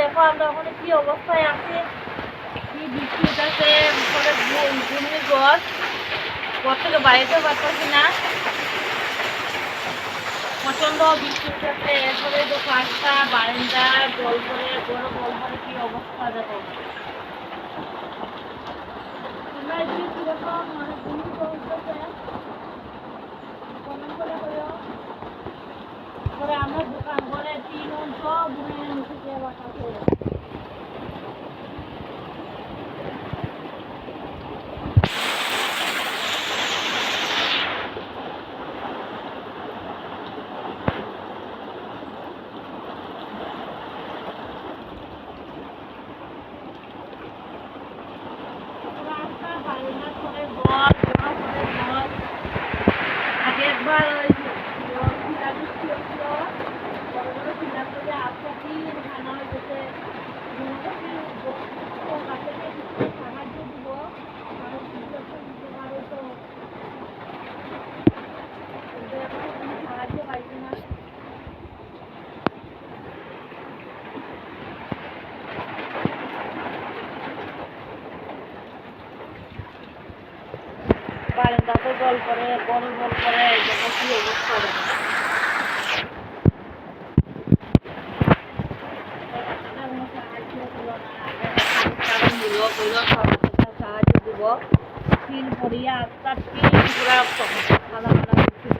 দেখো আমরা ওখানে কি অবস্থায় আছি? কি বৃষ্টি উঠেছে উপরে ঘূর্ণি গছ। ঘর থেকে বাইরেতেও পারতেছি না। প্রচণ্ড বৃষ্টি উঠেছে এরপরে তো পাঁচটা, বারান্দা জল করে বড় জল করে কি অবস্থা দেখো। মানে করে বলো। আমরা দোকান টিন উন সব মুখে বাসাতে রাস্তা বারান্দা করে ঘর বড় করে ঘর আগে একবার ওই শিলা বৃষ্টি হচ্ছিল বড় বড় শিলা করে আস্তে টিন ভাঙা হয়ে গেছে সাহায্য দিব মানুষ কিছু একটা দিতে পারে তো কিন্তু এখনও কোনো সাহায্য পাইছি না বারান্দাতে জল করে বড় জল করে দেখো কি অবস্থা দেখো সাহায্য দিব। তিন ভরিয়া আস্তা তিন পুরা সাদা সাদা